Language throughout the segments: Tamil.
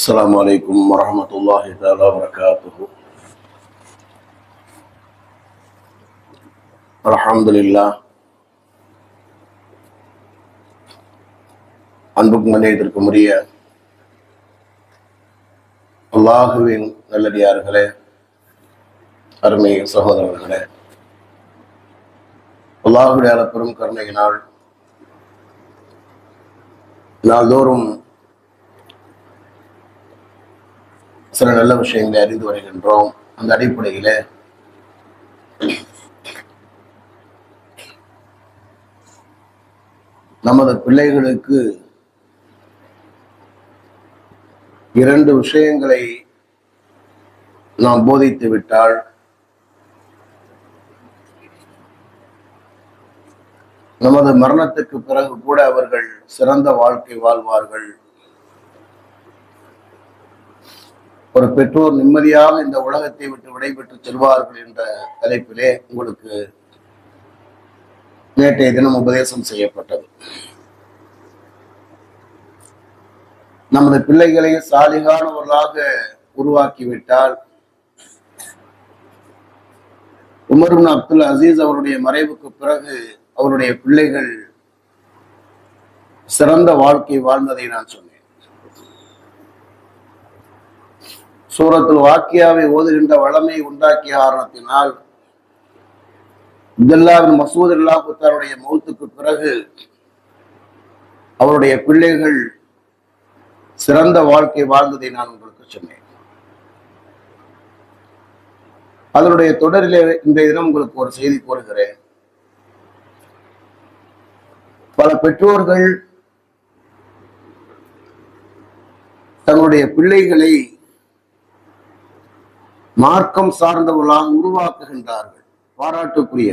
السلام عليكم ورحمة الله تعالى وبركاته الحمد لله அன்புக்கும் மனிதத்திற்கும் உரிய அல்லாஹுவின் நல்லடியார்களே அருமை சகோதரர்களே அல்லாஹுடைய அளப்பெரும் கருணையினால் நாள்தோறும் சில நல்ல விஷயங்களை அறிந்து வருகின்றோம். அந்த அடிப்படையில் நமது பிள்ளைகளுக்கு இரண்டு விஷயங்களை நாம் போதித்து விட்டால் நமது மரணத்துக்கு பிறகு கூட அவர்கள் சிறந்த வாழ்க்கை வாழ்வார்கள். ஒரு பெற்றோர் நிம்மதியாக இந்த உலகத்தை விட்டு விடைபெற்று செல்வார்கள் என்ற தலைப்பிலே உங்களுக்கு நேற்றைய தினம் உபதேசம் செய்யப்பட்டது. நமது பிள்ளைகளை சாலிகானவர்களாக உருவாக்கிவிட்டால் உமருன் அப்துல் அசீஸ் அவருடைய மறைவுக்கு பிறகு அவருடைய பிள்ளைகள் சிறந்த வாழ்க்கை வாழ்ந்ததை நான் சொன்னேன். சூரத்தில் வாக்கியாவை ஓதுகின்ற வளமை உண்டாக்கிய காரணத்தினால் அப்துல்லாவின் மசூத் அல்லாஹுத்தாருடைய மௌத்துக்கு பிறகு அவருடைய பிள்ளைகள் சிறந்த வாழ்க்கை வாழ்ந்ததை நான் உங்களுக்கு சொன்னேன். அதனுடைய தொடரிலே இன்றைய தினம் உங்களுக்கு ஒரு செய்தி கூறுகிறேன். பல பெற்றோர்கள் தங்களுடைய பிள்ளைகளை மார்க்கம் சார்ந்தவர்களாக உருவாக்குகின்றார்கள். பாராட்டுக்குரிய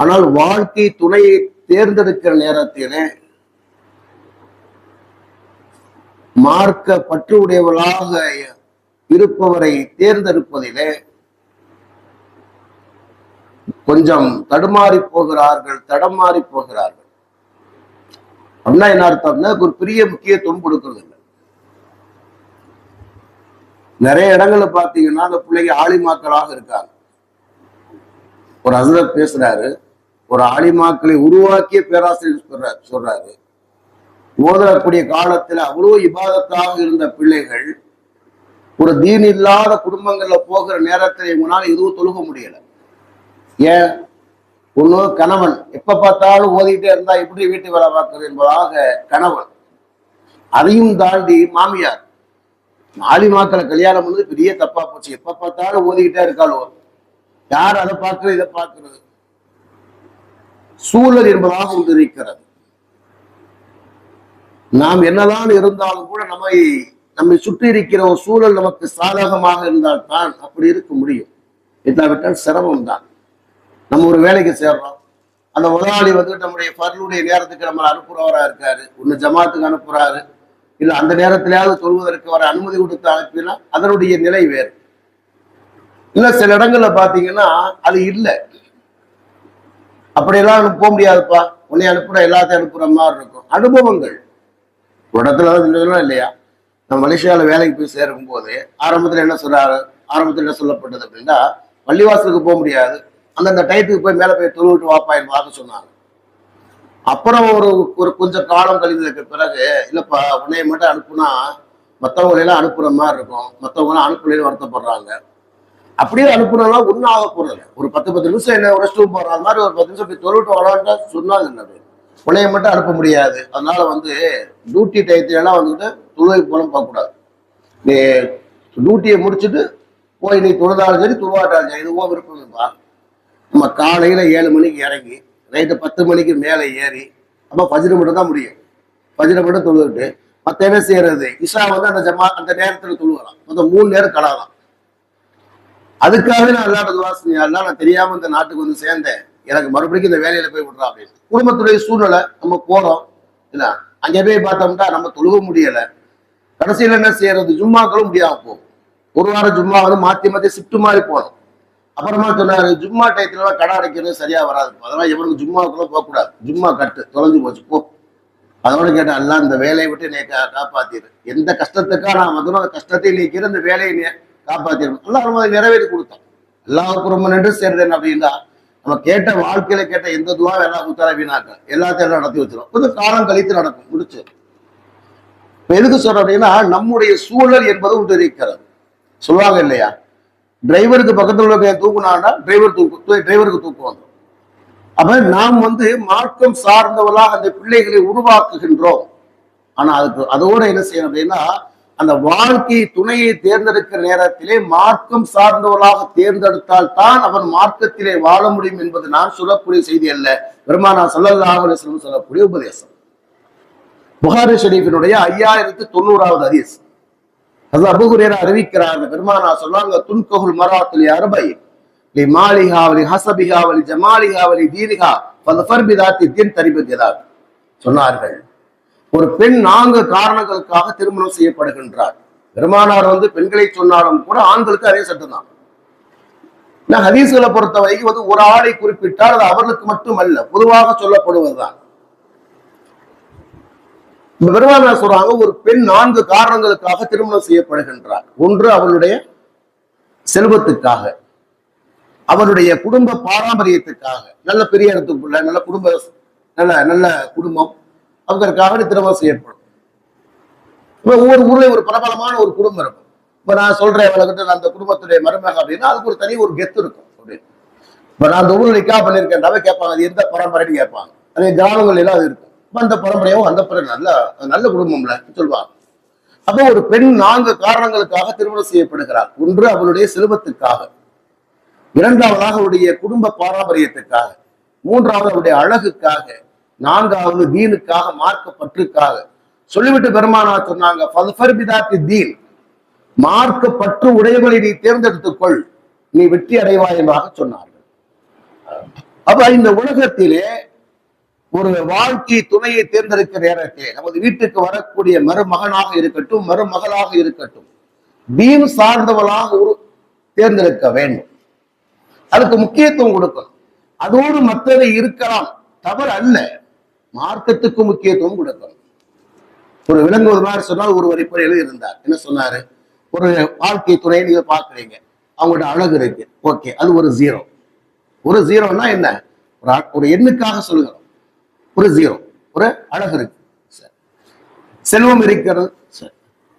ஆனால் வாழ்க்கை துணையை தேர்ந்தெடுக்கிற நேரத்திலே மார்க்க பற்று உடையவர்களாக இருப்பவரை தேர்ந்தெடுப்பதிலே கொஞ்சம் தடுமாறி போகிறார்கள் தடமாறி போகிறார்கள். அப்படின்னா என்ன அர்த்தம்னா ஒரு பெரிய முக்கியத்துவம் கொடுக்கறது இல்லை நிறைய இடங்கள்ல பாத்தீங்கன்னா அந்த பிள்ளைங்க ஆலிமாக்களாக இருக்காங்க. ஒரு ஹசரத் பேசுறாரு ஒரு ஆலிமாக்களை உருவாக்கிய பேராசிரியர் சொல்றாரு சொல்றாரு. ஓதக்கூடிய காலத்துல அவ்வளோ இபாதத்தாக இருந்த பிள்ளைகள் ஒரு தீன் இல்லாத குடும்பங்கள்ல போகிற நேரத்தில் இவங்களால எதுவும் தொழுக முடியல. ஏன்? ஒன்று கணவன். எப்ப பார்த்தாலும் ஓதிட்டே இருந்தா எப்படி வீட்டு வேலை பார்க்கறது என்பதாக கணவன். அதையும் தாண்டி மாமியார். மாலிமாக்களை கல்யாணம் பண்ணது பெரிய தப்பா போச்சு. எப்ப பார்த்தாலும் ஓதிக்கிட்டே இருக்காளோ. யார் அதை பார்க்கறது இதை பார்க்கறது சூழல் என்பதாக ஒன்று இருக்கிறது. நாம் என்னதான் இருந்தாலும் கூட நம்மை நம்மை சுற்றி இருக்கிற ஒரு சூழல் நமக்கு சாதகமாக இருந்தால் தான் அப்படி இருக்க முடியும். இல்லாவிட்டால் சிரமம் தான். நம்ம ஒரு வேலைக்கு சேர்றோம். அந்த முதலாளி வந்து நம்முடைய பருளுடைய நேரத்துக்கு நம்மளை அனுப்புறவரா இருக்காரு. ஒன்னு ஜமாத்துக்கு அனுப்புறாரு. இல்ல அந்த நேரத்திலேயாவது சொல்வதற்கு வர அனுமதி கொடுத்து அனுப்பினா அதனுடைய நிலை வேறு. இல்ல சில இடங்கள்ல பாத்தீங்கன்னா அது இல்லை. அப்படியெல்லாம் போக முடியாதுப்பா. உன்னை அனுப்புற எல்லாத்தையும் அனுப்புற மாதிரி இருக்கும். அனுபவங்கள். ஒரு இடத்துல இல்லையா? நம்ம மலேசியால வேலைக்கு போய் சேரும் போது ஆரம்பத்துல என்ன சொல்றாரு? ஆரம்பத்துல என்ன சொல்லப்பட்டது அப்படின்னா பள்ளிவாசலுக்கு போக முடியாது. அந்தந்த டயத்துக்கு போய் மேல போய் தொழுவிட்டு வாப்பா என்று சொன்னாங்க. அப்புறம் ஒரு ஒரு கொஞ்சம் காலம் கழிந்ததுக்கு பிறகு இல்லப்பா உன்னைய மட்டும் அனுப்புனா மற்றவங்களெல்லாம் அனுப்புற மாதிரி இருக்கும். மற்றவங்களாம் அனுப்பலைன்னு வருத்தப்படுறாங்க. அப்படியே அனுப்புனா ஒன்றும் ஆக போறது ஒரு பத்து பத்து நிமிஷம் என்ன ரெஸ்ட் ரூம் போடுற மாதிரி ஒரு பத்து நிமிஷம் போய் தொழுவிட்டு வரான்ட்டு சொன்னாங்க என்னது உன்னைய மட்டும் அனுப்ப முடியாது. அதனால வந்து டியூட்டி டயத்துலலாம் வந்துட்டு துளுவை போலும் பார்க்கக்கூடாது நீ டியூட்டியை முடிச்சுட்டு போய் நீ தொழுதாலும் சரி துருவாட்டாலும் சரி இதுவோ விருப்பம் நம்ம காலையில் ஏழு மணிக்கு இறங்கி நைட்டு பத்து மணிக்கு மேலே ஏறி அப்போ பஜ்ரு மட்டும் தான் முடியும். பஜ்ரு மட்டும் தொழுதுட்டு மற்ற என்ன செய்யறது. இஷா வந்து அந்த ஜமா அந்த நேரத்தில் தொழுவலாம். மொத்தம் மூணு நேரம் கலாலாம் அதுக்காக நான் அல்லாட துவாசனி எல்லாம் நான் தெரியாம இந்த நாட்டுக்கு வந்து சேர்ந்தேன். எனக்கு மறுபடியும் இந்த வேலையில போய் விடுறா அப்படின்னு குடும்பத்துடைய சூழ்நிலை நம்ம போறோம். என்ன? அங்கே போய் பார்த்தோம்னா நம்ம தொழுக முடியல. கடைசியில என்ன செய்யறது? ஜும்மாக்களும் முடியாம போகும். ஒரு வாரம் ஜும்மா வந்து மாற்றி மாற்றி ஷிஃப்ட் மாதிரி போகணும். அப்புறமா சொன்னாரு ஜும்மா டயத்துல கடை அடைக்கிறது சரியா வராது அதெல்லாம் எவனுக்கு ஜும்மாவுக்குள்ள போகக்கூடாது. ஜும்மா கட்டு தொலைஞ்சு போச்சு போ. அதோட கேட்டேன் எல்லாம் இந்த வேலையை விட்டு நீ காப்பாத்திரு. எந்த கஷ்டத்துக்கா நான் வந்தனோ அந்த கஷ்டத்தை நீக்கிற இந்த வேலையை நீ காப்பாத்திரும் எல்லாம் நம்ம அதை கொடுத்தோம் எல்லாருக்கும் ரொம்ப நன்றி சேர்ந்தேன் அப்படின்னா நம்ம கேட்ட வாழ்க்கையில கேட்ட எந்த துவா எல்லாம் குத்தார வீணாக்க எல்லாத்தையும் நடத்தி வச்சிடும் கொஞ்சம் காலம் கழித்து நடக்கும் முடிச்சு. இப்ப எதுக்கு சொல்றோம் அப்படின்னா நம்முடைய சூழல் என்பது ஒன்று இருக்கிறது சொல்லுவாங்க இல்லையா? டிரைவருக்கு பக்கத்தில் உள்ள தூக்குனாண்டா டிரைவர் தூக்கு டிரைவருக்கு தூக்கு வந்துடும் அப்ப நாம் வந்து மார்க்கம் சார்ந்தவர்களாக அந்த பிள்ளைகளை உருவாக்குகின்றோம். ஆனா அதுக்கு அதோட என்ன செய்யணும் அப்படின்னா அந்த வாழ்க்கை துணையை தேர்ந்தெடுக்கிற நேரத்திலே மார்க்கம் சார்ந்தவர்களாக தேர்ந்தெடுத்தால் தான் அவன் மார்க்கத்திலே வாழ முடியும் என்பது நான் சொல்லக்கூடிய செய்தி அல்ல. பெருமானா சல்லல்லாஹு அலைஹி சொல்லக்கூடிய உபதேசம். புகாரி ஷெரீஃபினுடைய ஐயாயிரத்து தொண்ணூறாவது அதிசம் அது அபுகுரேரா அறிவிக்கிறார் பெருமானா சொன்னாங்க துன்ககுல் மராத்துலி அறுபை லி மாலிஹா வலி ஹசபிஹா வலி ஜமாலிஹா வலி தீனிஹா தீன் தரிபத்தியதார் சொன்னார்கள். ஒரு பெண் நான்கு காரணங்களுக்காக திருமணம் செய்யப்படுகின்றார். பெருமானார் வந்து பெண்களை சொன்னாலும் கூட ஆண்களுக்கு அதே சட்டம் தான். நான் ஹதீஸ்களை பொறுத்த வரைக்கும் வந்து ஒரு ஆளை குறிப்பிட்டால் அது அவர்களுக்கு மட்டுமல்ல பொதுவாக சொல்லப்படுவதுதான். இந்த பெருமானார் சொல்றாங்க? ஒரு பெண் நான்கு காரணங்களுக்காக திருமணம் செய்யப்படுகின்றார். ஒன்று அவளுடைய செல்வத்துக்காக. அவருடைய குடும்ப பாரம்பரியத்துக்காக. நல்ல பெரிய இடத்துக்குள்ள நல்ல குடும்ப நல்ல நல்ல குடும்பம். அவங்களுக்காக திருமணம் செய்யப்படும். இப்ப ஒவ்வொரு ஊர்லயும் ஒரு பிரபலமான ஒரு குடும்பம் இருக்கும். இப்ப நான் சொல்றேன் இவளகிட்ட நான் அந்த குடும்பத்துடைய மருமக அப்படின்னா அதுக்கு ஒரு தனி ஒரு கெத்து இருக்கும். அப்படின்னு. இப்ப நான் அந்த ஊர்ல நிக்கா பண்ணிருக்கேன்டாவே கேட்பாங்க. அது எந்த பரம்பரைன்னு கேட்பாங்க. அதே கிராமங்கள் எல்லாம் அது இருக்கும். வந்த அந்த பரம்பரையும் அந்த நல்ல நல்ல குடும்பம்ல சொல்லுவாங்க அப்போ ஒரு பெண் நான்கு காரணங்களுக்காக திருமணம் செய்யப்படுகிறார் ஒன்று அவளுடைய செல்வத்துக்காக இரண்டாவதாக அவருடைய குடும்ப பாரம்பரியத்துக்காக. மூன்றாவது அவருடைய அழகுக்காக. நான்காவது தீனுக்காக மார்க்க பற்றுக்காக சொல்லிவிட்டு பெருமானா சொன்னாங்க தீன். மார்க்க பற்று உடையவனை நீ தேர்ந்தெடுத்துக்கொள். நீ வெற்றி அடைவாயமாக சொன்னார்கள். அப்ப இந்த உலகத்திலே ஒரு வாழ்க்கை துணையை தேர்ந்தெடுக்கிற நேரத்திலே நமது வீட்டுக்கு வரக்கூடிய மருமகனாக இருக்கட்டும் மருமகளாக இருக்கட்டும் தீன் சார்ந்தவளாக ஒரு தேர்ந்தெடுக்க வேண்டும். அதுக்கு முக்கியத்துவம் கொடுக்கணும். அதோடு மற்றது இருக்கலாம் தவறு அல்ல மார்க்கத்துக்கு முக்கியத்துவம் கொடுக்கணும். ஒரு விலங்குவது மாதிரி சொன்னால் ஒரு வரிப்பறை இருந்தார் என்ன சொன்னாரு? ஒரு வாழ்க்கை துணையை நீங்க பாக்குறீங்க அவங்களோட அழகு இருக்கு. ஓகே அது ஒரு ஜீரோ ஒரு ஜீரோன்னா என்ன? ஒரு ஒரு எண்ணுக்காக சொல்லுகிறோம். ஒரு ஜீரோ ஒரு அழகு இருக்கு. சரி. செல்வம் இருக்கிறது சரி.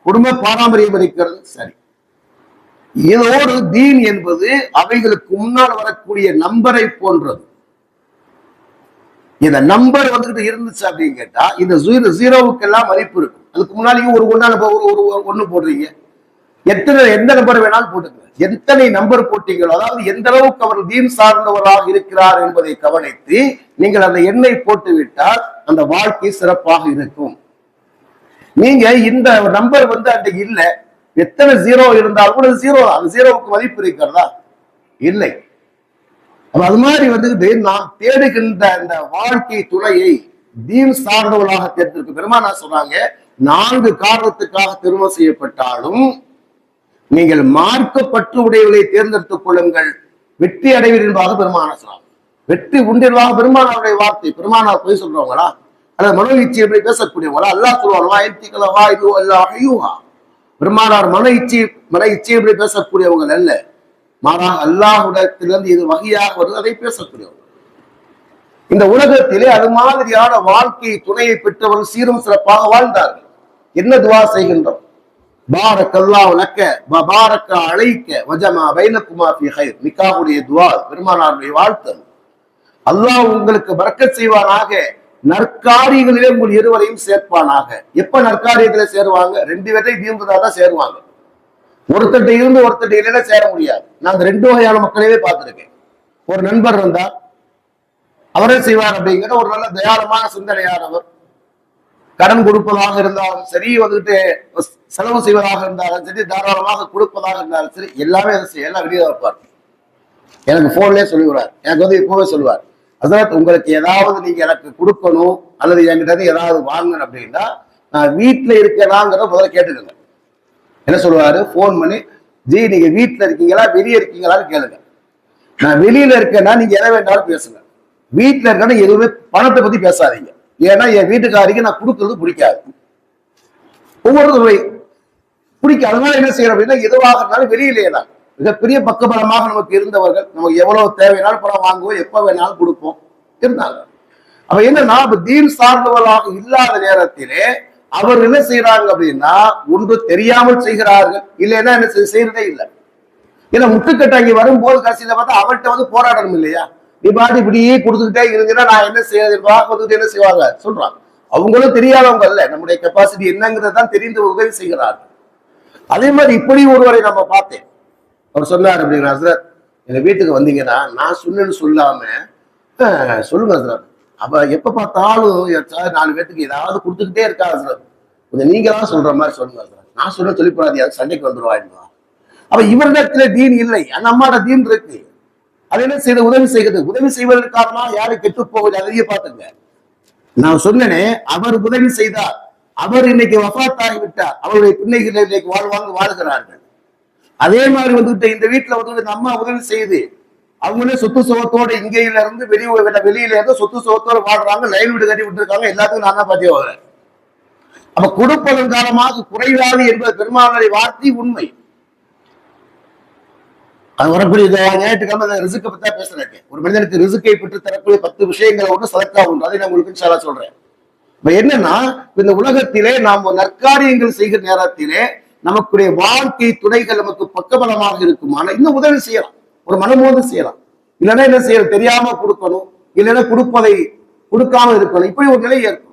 குடும்ப பாரம்பரியம் இருக்கிறது சரி. இதோடு தீன் என்பது அவைகளுக்கு முன்னால் வரக்கூடிய நம்பரை போன்றது. இந்த நம்பர் வந்துகிட்டு இருந்துச்சு அப்படின்னு கேட்டா இந்த ஜீரோ ஜீரோவுக்கு எல்லாம் மதிப்பு இருக்கும். அதுக்கு முன்னாடியும் ஒரு ஒன்னால ஒரு ஒரு ஒரு போடுறீங்க. எத்தனை எந்த நம்பர் வேணாலும் போட்டுங்க எத்தனை நம்பர் போட்டீங்களோ அதாவது எந்த அளவுக்கு அவர் தீன் சார்ந்தவராக இருக்கிறார் என்பதை கவனித்து நீங்கள் அந்த எண்ணை போட்டு விட்டால் அந்த வாழ்க்கை சிறப்பாக இருக்கும். நீங்க இந்த நம்பர் வந்து அன்றைக்கு இல்ல. எத்தனை ஜீரோ இருந்தாலும் கூட ஜீரோ அந்த ஜீரோவுக்கு மதிப்பு இருக்கிறதா? இல்லை. அது மாதிரி வந்து நாம் தேடுகின்ற அந்த வாழ்க்கை துணையை தீன் சார்ந்தவர்களாக தேர்ந்தெடுக்க பெருமானா சொன்னாங்க நான்கு காரணத்துக்காக திருமணம் செய்யப்பட்டாலும் நீங்கள் மார்க்கப்பற்று உடையவர்களை தேர்ந்தெடுத்துக் கொள்ளுங்கள். வெற்றி அடைவீர் என்பதாக பெருமான சொன்னாங்க வெற்றி உண்டிர்வாக பெருமானாருடைய வார்த்தை பெருமானார் போய் சொல்றவங்களா? அல்லது மனோ இச்சை எப்படி பேசக்கூடியவங்களா? அல்லாஹ் சொல்லுவாங்களா ஐத்திகளவா இது அல்லா ஐயூஹா பெருமானார் மன இச்சை மன இச்சை எப்படி பேசக்கூடியவங்க அல்ல. மாறா அல்லாஹுடத்திலிருந்து இது வகையாக வருது அதை பேசக்கூடியவங்க இந்த உலகத்திலே அது மாதிரியான வாழ்க்கை துணையை பெற்றவர்கள் சீரும் சிறப்பாக வாழ்ந்தார்கள். என்ன துவா செய்கின்றோம்? பாரக் அல்லாஹ் லக்க பாரக்க அழைக்க வஜமா வைனக்குமா ஃபி ஹைர் நிக்காவுடைய துவா பெருமானாருடைய வாழ்த்தல் அல்லாஹ் உங்களுக்கு பறக்க செய்வானாக நற்காரியங்களிலே உங்கள் இருவரையும் சேர்ப்பானாக. எப்ப நற்காரியத்திலே சேருவாங்க? ரெண்டு பேரை தீர்ந்ததா தான் சேருவாங்க. ஒருத்தட்ட இருந்து ஒருத்தட்ட இல்லைன்னா சேர முடியாது. நான் ரெண்டு வகையான மக்களையே பார்த்திருக்கேன். ஒரு நண்பர் இருந்தா அவரே செய்வார் அப்படிங்கிற ஒரு நல்ல தயாரமான சிந்தனையானவர். கடன் கொடுப்பதாக இருந்தாலும் சரி வந்துட்டு செலவு செய்வதாக இருந்தாலும் சரி தாராளமாக கொடுப்பதாக இருந்தாலும் சரி எல்லாமே அதை எல்லாம் வெளியே வைப்பார் எனக்கு போன்லயே சொல்லிவிடுவார். எனக்கு வந்து இப்பவே சொல்லுவார். அதான் உங்களுக்கு ஏதாவது நீங்க எனக்கு கொடுக்கணும் அல்லது என்கிட்ட இருந்து ஏதாவது வாங்கணும் அப்படின்னா நான் வீட்டுல இருக்கேனாங்கிறத முதல்ல கேட்டுக்கோங்க. என்ன சொல்லுவாரு? ஃபோன் பண்ணி ஜி நீங்க வீட்டுல இருக்கீங்களா வெளியே இருக்கீங்களான்னு கேளுங்க. நான் வெளியில இருக்கேன்னா நீங்க எதை வேண்டாலும் பேசுங்க. வீட்டுல இருக்கேன்னா எதுவுமே பணத்தை பத்தி பேசாதீங்க. ஏன்னா என் வீட்டுக்காரிக்கு நான் கொடுக்கறது பிடிக்காது. ஒவ்வொருத்தருடைய பிடிக்கும். அதனால என்ன செய்யறோம் அப்படின்னா எதுவாக இருந்தாலும் வெளியிலேயே தான். மிகப்பெரிய பக்கபலமாக நமக்கு இருந்தவர்கள் நமக்கு எவ்வளவு தேவைனாலும் பணம் வாங்குவோம் எப்ப வேணாலும் கொடுப்போம் இருந்தாங்க அப்ப என்னன்னா இப்ப தீன் சார்ந்தவர்களாக இல்லாத நேரத்திலே அவர் என்ன செய்யறாங்க அப்படின்னா ஒன்று தெரியாமல் செய்கிறார்கள். இல்லைன்னா என்ன செய்ய- செய்யறதே இல்லை. ஏன்னா முட்டுக்கட்டாங்கி வரும்போது கடைசியில பார்த்தா அவர்கிட்ட வந்து போராடணும் இல்லையா? நீ பாட்டு இப்படியே கொடுத்துக்கிட்டே இருந்தீங்கன்னா நான் என்ன செய்யறது? வந்துட்டு என்ன செய்வாங்க? சொல்றாங்க. அவங்களும் தெரியாதவங்க அல்ல. நம்முடைய கெப்பாசிட்டி என்னங்கிறத தான் தெரிந்து உதவி செய்கிறார்கள். அதே மாதிரி இப்படி ஒருவரை நம்ம பார்த்தேன். அவர் சொன்னார் அப்படிங்கிற ஹசரத் எங்க வீட்டுக்கு வந்தீங்கன்னா நான் சொன்னேன்னு சொல்லாம சொல்லுங்க ஹசரத். அப்ப எப்ப பார்த்தாலும் ஏதாச்சும் நாலு பேத்துக்கு ஏதாவது கொடுத்துக்கிட்டே இருக்கா ஹசரத். கொஞ்சம் நீங்களா சொல்ற மாதிரி சொல்லுங்க ஹசரத். நான் சொன்ன சொல்லி போறாது சண்டைக்கு வந்துருவாங்க அப்ப இவரிடத்துல தீன் இல்லை. அந்த அம்மாட தீன் இருக்கு. அது என்ன செய்த? உதவி செய்கிறது. உதவி செய்வதற்கு யாரும் கெட்டு போவது அதையே பார்த்துங்க. நான் சொன்னேனே அவர் உதவி செய்தார். அவர் இன்னைக்கு வஃபாத் ஆகிவிட்டார் அவருடைய பிள்ளைகள் இன்னைக்கு வாழ்வாங்க வாழ்கிறார்கள். அதே மாதிரி வந்துட்டு இந்த வீட்டுல வந்து நம்ம அம்மா உதவி செய்து அவங்களே சொத்து சுகத்தோட இங்கேயில இருந்து வெளியூர் வெளியில இருந்து சொத்து சுகத்தோட வாழ்றாங்க. லைன் வீடு கட்டி விட்டுருக்காங்க. எல்லாத்துக்கும் நான் தான் பாத்தியா வரேன் அப்ப கொடுப்பதன் காரணமாக குறைவாது என்பது பெருமானுடைய வார்த்தை உண்மை. அது வரக்கூடிய ஞாயிற்றுக்கிழமை அந்த ரிசுக்கை பத்தி தான் பேசுறேன் ஒரு மனிதனுக்கு ரிசுக்கை பெற்று தரக்கூடிய பத்து விஷயங்களை ஒன்று சதக்கா ஒன்று அதை நான் உங்களுக்கு இன்ஷா சொல்றேன். இப்ப என்னன்னா இந்த உலகத்திலே நாம் நற்காரியங்கள் செய்கிற நேரத்திலே நமக்குடைய வாழ்க்கை துணைகள் நமக்கு பக்கபலமாக இருக்குமானா இன்னும் உதவி செய்யலாம். ஒரு மனமோது செய்யலாம். இல்லைன்னா என்ன செய்யணும் தெரியாம கொடுக்கணும். இல்லைன்னா கொடுப்பதை கொடுக்காம இருக்கணும். இப்படி ஒரு நிலை ஏற்படும்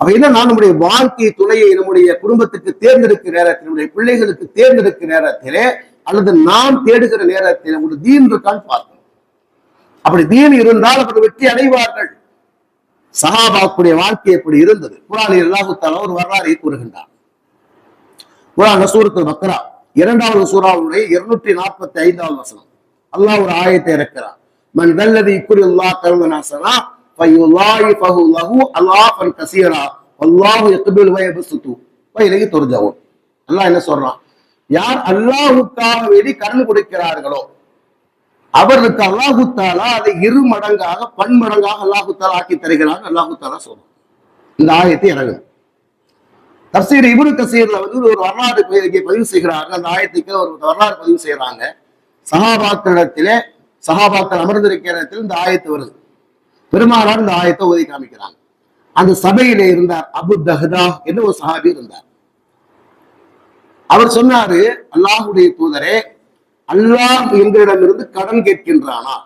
அப்ப என்னன்னா நம்முடைய வாழ்க்கை துணையை நம்முடைய குடும்பத்துக்கு தேர்ந்தெடுக்கிற நேரத்தில் நம்முடைய பிள்ளைகளுக்கு தேர்ந்தெடுக்கிற நேரத்திலே அல்லது நாம் தேடுகிற நேரத்தில் ஒரு தீன் இருக்கான்னு பார்க்கணும். அப்படி தீன் இருந்தால் அப்படி வெற்றி அடைவார்கள். சஹாபாக்குடைய வாழ்க்கை எப்படி இருந்தது? குரானில் அல்லாஹு ஒரு வரலாறை கூறுகின்றார் குரான் சூரத்து பக்ரா இரண்டாவது சூறாவுடைய இருநூற்றி நாற்பத்தி ஐந்தாவது வசனம். அல்லாஹ் ஒரு ஆயத்தை இறக்கிறார் மன் தல்லதி குரி அல்லாஹ் கருமனாசனா ஃபயுல்லாஹிஃபஹு லஹு அல்லாஹ் கசீரா அல்லாஹு யக்பில் வயபசுது வயிலைக்கு துர்ஜவும் அல்லாஹ் என்ன சொல்றான்? யார் அல்லாஹுக்காக வேண்டி கடன் கொடுக்கிறார்களோ அவர்களுக்கு அல்லாஹு தாலா அதை இரு மடங்காக பன்மடங்காக அல்லாஹு தாலா ஆக்கி தருகிறார் அல்லாஹு தாலா சொல்றான். இந்த ஆயத்தை இறங்குது தப்சீர் இவரு கசீர்ல வந்து ஒரு வரலாறு பதிவு செய்கிறார்கள் அந்த ஆயத்துக்கு ஒரு வரலாறு பதிவு செய்யறாங்க சகாபாக்களிடத்திலே சகாபாக்கள் அமர்ந்திருக்கிற இடத்தில் இந்த ஆயத்து வருது. பெருமானார் இந்த ஆயத்தை ஓதி காமிக்கிறாங்க. அந்த சபையிலே இருந்தார் அபு தஹ்தா என்று ஒரு சஹாபி இருந்தார். அவர் சொன்னாரு அல்லாஹுடைய தூதரே அல்லாஹ் எங்களிடமிருந்து கடன் கேட்கின்றானா?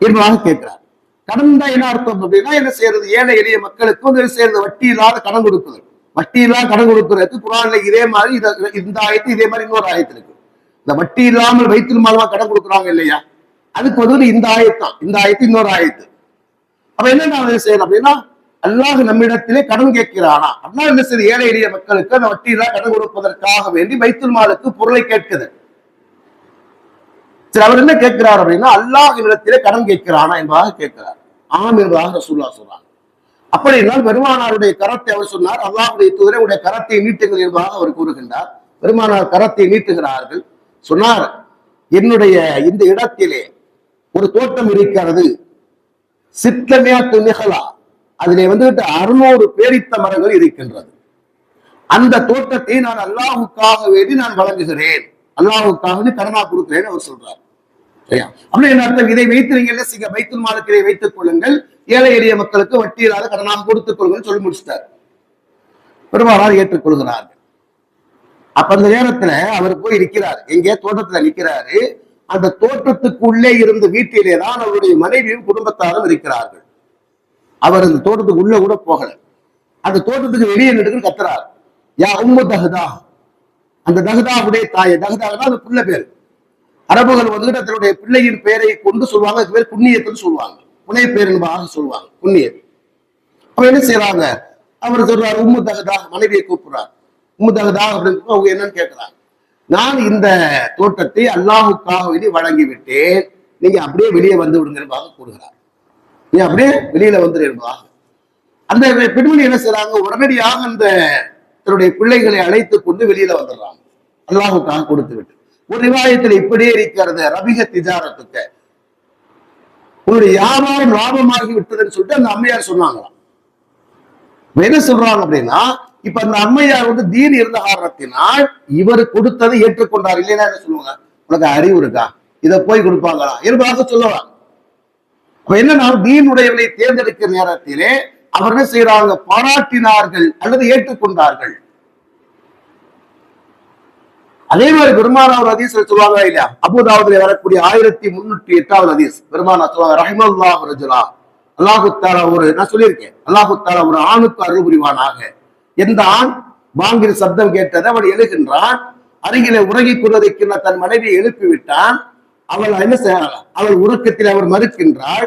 என்பதாக கேட்கிறார். கடன் தான் என்ன அர்த்தம் அப்படின்னா என்ன செய்யறது? ஏழை எளிய மக்களுக்கு என்ன செய்யறது? வட்டி இல்லாத கடன் கொடுக்குது வட்டி இல்லாத கடன் கொடுக்கறதுக்கு குரான்ல இதே மாதிரி இந்த ஆயத்து இதே மாதிரி இன்னொரு ஆயத்து இருக்கு. இந்த வட்டி இல்லாமல் வைத்திரு மாதமா கடன் கொடுக்குறாங்க இல்லையா? அதுக்கு வந்து இந்த ஆயத்தான் இந்த ஆயத்து இன்னொரு ஆயத்து. அப்ப என்ன நான் செய்யறேன் அப்படின்னா அல்லாஹ் நம்மிடத்திலே கடன் கேட்கிறானா? அண்ணா என்ன செய்து? ஏழை எளிய மக்களுக்கு அந்த வட்டியெல்லாம் கடன் கொடுப்பதற்காக வேண்டி வைத்துல் மாலுக்கு பொருளை கேட்குது. சரி அவர் என்ன கேட்கிறார் அப்படின்னா அல்லாஹ் இடத்திலே கடன் கேட்கிறானா என்பதாக கேட்கிறார். ஆம் என்பதாக ரசூல்லா சொல்றாங்க. அப்படி என்றால் பெருமானாருடைய கரத்தை அவர் சொன்னார். அல்லாஹுடைய தூதரை உடைய கரத்தை நீட்டுங்கள் என்பதாக அவர் கூறுகின்றார். பெருமானார் கரத்தை நீட்டுகிறார்கள். சொன்னார் என்னுடைய இந்த இடத்திலே ஒரு தோட்டம் இருக்கிறது. சித்தமையா துணிகளா அதிலே வந்துட்டு அறுநூறு பேரித்த மரங்கள் இருக்கின்றது. அந்த தோட்டத்தை நான் அல்லாஹுக்காக வேண்டி நான் வழங்குகிறேன். அல்லாஹுக்காக கடனா கொடுக்கிறேன் அவர் சொல்றார். சரியா? என்ன அர்த்தம்? இதை வைத்து நீங்க என்ன செய்ய வைத்துல் மாலுக்கு வைத்துக் கொள்ளுங்கள். ஏழை எளிய மக்களுக்கு வட்டி இல்லாத கடனாக கொடுத்துக் கொள்ளுங்கள் சொல்லி முடிச்சிட்டார். பெருமானார் ஏற்றுக்கொள்கிறார்கள். அப்ப அந்த நேரத்துல அவர் போய் இருக்கிறார் எங்கே? தோட்டத்துல நிற்கிறாரு அந்த தோட்டத்துக்குள்ளே இருந்த வீட்டிலே தான் அவருடைய மனைவியும் குடும்பத்தாரும் இருக்கிறார்கள். அவர் அந்த தோட்டத்துக்கு உள்ள கூட போகல. அந்த தோட்டத்துக்கு வெளியே நின்று கத்துறார். யா உம்மு தகுதா அந்த தகுதாவுடைய தாயை. தகுதாவுனா அந்த பிள்ளை பேர். அரபுகள் வந்துட்டு தன்னுடைய பிள்ளையின் பெயரை கொண்டு சொல்லுவாங்க. அதுக்கு பேர் புண்ணியத்துன்னு சொல்லுவாங்க. புனை பேர் என்பதாக சொல்லுவாங்க. புண்ணியம். அப்ப என்ன செய்யறாங்க அவர் சொல்றாரு உம்மு தகதா மனைவியை கூப்பிடுறார். உம்மு தகதா அப்படின்னு அவங்க என்னன்னு கேட்கிறாங்க நான் இந்த தோட்டத்தை அல்லாஹுக்காக வேண்டி வழங்கி விட்டேன் நீங்க அப்படியே வெளியே வந்து விடுங்க என்பதாக கூறுகிறார். நீ அப்படியே வெளியில வந்துரு அந்த பெண்மணி என்ன செய்றாங்க? உடனடியாக அந்த தன்னுடைய பிள்ளைகளை அழைத்து கொண்டு வெளியில வந்துடுறாங்க. அல்லாஹுக்காக கொடுத்து விட்டு. ஒரு ரிவாயத்தில் இப்படியே இருக்கிறது ரபிக திஜாரத்துக்கு. உங்களுடைய வியாபாரம் லாபமாகி விட்டதுன்னு சொல்லிட்டு அந்த அம்மையார் சொன்னாங்களாம். என்ன சொல்றாங்க அப்படின்னா இப்ப அந்த அம்மையார் வந்து தீன் இருந்த காரணத்தினால் இவர் கொடுத்ததை ஏற்றுக்கொண்டார். இல்லைன்னா என்ன சொல்லுவாங்க? உனக்கு அறிவு இருக்கா? இதை போய் கொடுப்பாங்களா? என்பதாக சொல்லுவாங்க அப்ப என்னன்னா தீனுடையவனை தேர்ந்தெடுக்கிற நேரத்திலே அவர் என்ன செய்யறாங்க பாராட்டினார்கள் அல்லது ஏற்றுக்கொண்டார்கள். அதே மாதிரி பெருமானா ஒரு ஹதீஸ்ல சொல்லுவாங்க இல்லையா? அபுதாபுல வரக்கூடிய ஆயிரத்தி முன்னூற்றி எட்டாவது அதீஸ் பெருமானா சொல்லுவாங்க ரஹிமல்லா ரஜுலா. அல்லாஹு தாலா ஒரு நான் சொல்லியிருக்கேன் அல்லாஹு தாலா ஒரு ஆணுக்கு அருள் புரிவானாக. எந்த ஆண் வாங்கிற சப்தம் கேட்டதை அவன் எழுகின்றான் அருகிலே உறங்கி கொண்டிருக்கின்ற தன் மனைவியை எழுப்பி விட்டான் அவள் என்ன செய்யலாம் அவள் உறக்கத்தில் அவர் மறுக்கின்றாள்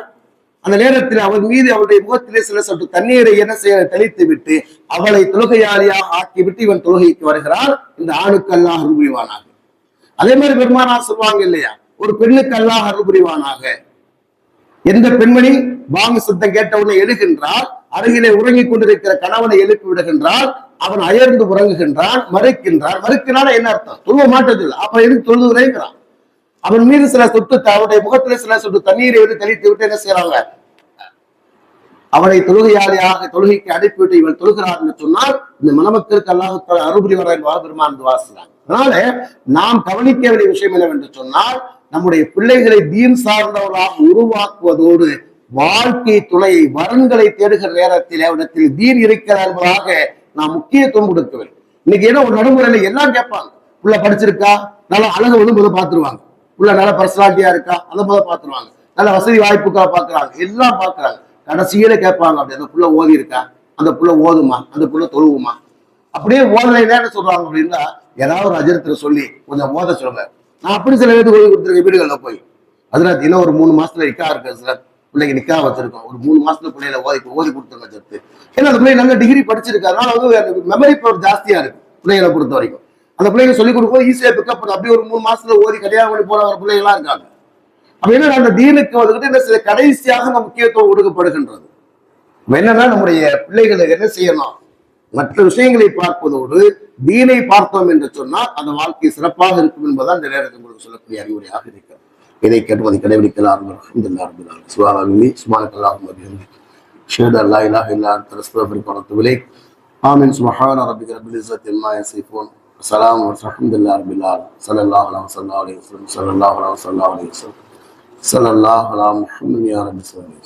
அந்த நேரத்தில் அவள் மீது அவளுடைய முகத்திலே சில சற்று தண்ணீரை என்ன செய்ய தெளித்து விட்டு அவளை தொழுகையாளியாக ஆக்கிவிட்டு இவன் தொழுகைக்கு வருகிறான் இந்த ஆணுக்கு அல்லாஹ் அருள்புரிவானாக. அதே மாதிரி பெருமானா சொல்லுவாங்க இல்லையா? ஒரு பெண்ணுக்கு அல்லாஹ் அருள்புரிவானாக. எந்த பெண்மணி பாங்கு சுத்தம் கேட்டவுடனே எழுகின்றால் அருகிலே உறங்கிக் கொண்டிருக்கிற கணவனை எழுப்பி விடுகின்றால் அவன் அயர்ந்து உறங்குகின்றான் மறுக்கின்றான். மறுக்கிறான் என்ன அர்த்தம்? தொழுவ மாட்டதில்லை. அப்ப எதுக்கு தொழுதுகிறேங்கிறான் அவன் மீது சில சொட்டு அவனுடைய முகத்துல சில சொட்டு தண்ணீரை விட்டு தெளித்து விட்டு என்ன செய்யறாங்க அவனை தொழுகையாளியாக தொழுகைக்கு அனுப்பிவிட்டு இவன் தொழுகிறார் என்று சொன்னால் இந்த மணமக்களுக்கு அல்லாஹ் அறுபடி வர பெருமான் வாசினான் அதனால நாம் கவனிக்க வேண்டிய விஷயம் என்னவென்று சொன்னால் நம்முடைய பிள்ளைகளை தீன் சார்ந்தவர்களாக உருவாக்குவதோடு வாழ்க்கை துணையை வரன்களை தேடுகிற நேரத்தில் அவரிடத்தில் தீன் இருக்கிறார் என்பதாக நாம் முக்கியத்துவம் கொடுக்க வேண்டும். இன்னைக்கு ஏன்னா ஒரு நடைமுறையில எல்லாம் கேட்பாங்க. உள்ள படிச்சிருக்கா? நல்லா அழகு வந்து முதல் பார்த்துருவாங்க. உள்ள நல்ல பர்சனாலிட்டியா இருக்கா? அந்த முதல் பாத்துருவாங்க நல்ல வசதி வாய்ப்புக்கா பாக்குறாங்க எல்லாம் பாக்குறாங்க கடைசியில கேட்பாங்க அப்படி அந்த புள்ள ஓதி இருக்கா? அந்த புள்ள ஓதுமா? அந்த புள்ள தொழுவுமா? அப்படியே ஓதலைன்னா என்ன சொல்றாங்க அப்படின்னா ஏதாவது ஒரு அஜரத்துல சொல்லி கொஞ்சம் ஓத சொல்லுங்க. நான் அப்படி சில பேருக்கு ஓய்வு கொடுத்துருக்கேன் வீடுகள்ல போய். அதுல இன்னும் ஒரு மூணு மாசத்துல நிக்கா இருக்கு சார் பிள்ளைங்க நிக்கா வச்சிருக்கோம். ஒரு மூணு மாசத்துல பிள்ளைகளை ஓதி ஓதி கொடுத்துருங்க சேர்த்து ஏன்னா அந்த பிள்ளை நல்ல டிகிரி படிச்சிருக்கு அதனால வந்து மெமரி பவர் ஜாஸ்தியா இருக்கு பிள்ளைகளை பொறுத்த வரைக்கும். அந்த பிள்ளைங்க சொல்லிக் கொடுக்கும் ஈஸியா பிக்கப் பண்ண. அப்படியே ஒரு மூணு மாசத்துல ஓதி கல்யாணம் பண்ணி போற எல்லாம் இருக்காங்க. அப்படின்னா அந்த தீனுக்கு வந்துகிட்டு இந்த சில கடைசியாக நம்ம முக்கியத்துவம் கொடுக்கப்படுகின்றது என்னன்னா நம்முடைய பிள்ளைகளை என்ன செய்யணும்? மற்ற விஷயங்களை பார்ப்பதோடு தீனை பார்த்தோம் என்று சொன்னால் அந்த வாழ்க்கை சிறப்பாக இருக்கும் என்பதால் இந்த நேரத்தில் உங்களுக்கு சொல்லக்கூடிய அறிவுரையாக இருக்கிறது. இதை கேட்டு அதை கடைபிடிக்கலாம் இந்த சுகாதாரி சுமானக்கல்லாக மதியம் ஷேட் அல்லா இல்லாஹ் இல்லா தரஸ்பரி பணத்து விலை ஆமின். சுபஹான ரப்பிக ரப்பில் இஸ்ஸத் இம்மா السلام الحمد لله رب العالمين. صلى الله عليه وسلم عليه وسلم صلى الله عليه وسلم عليه وسلم. صلى الله على محمد يا رب صلى الله عليه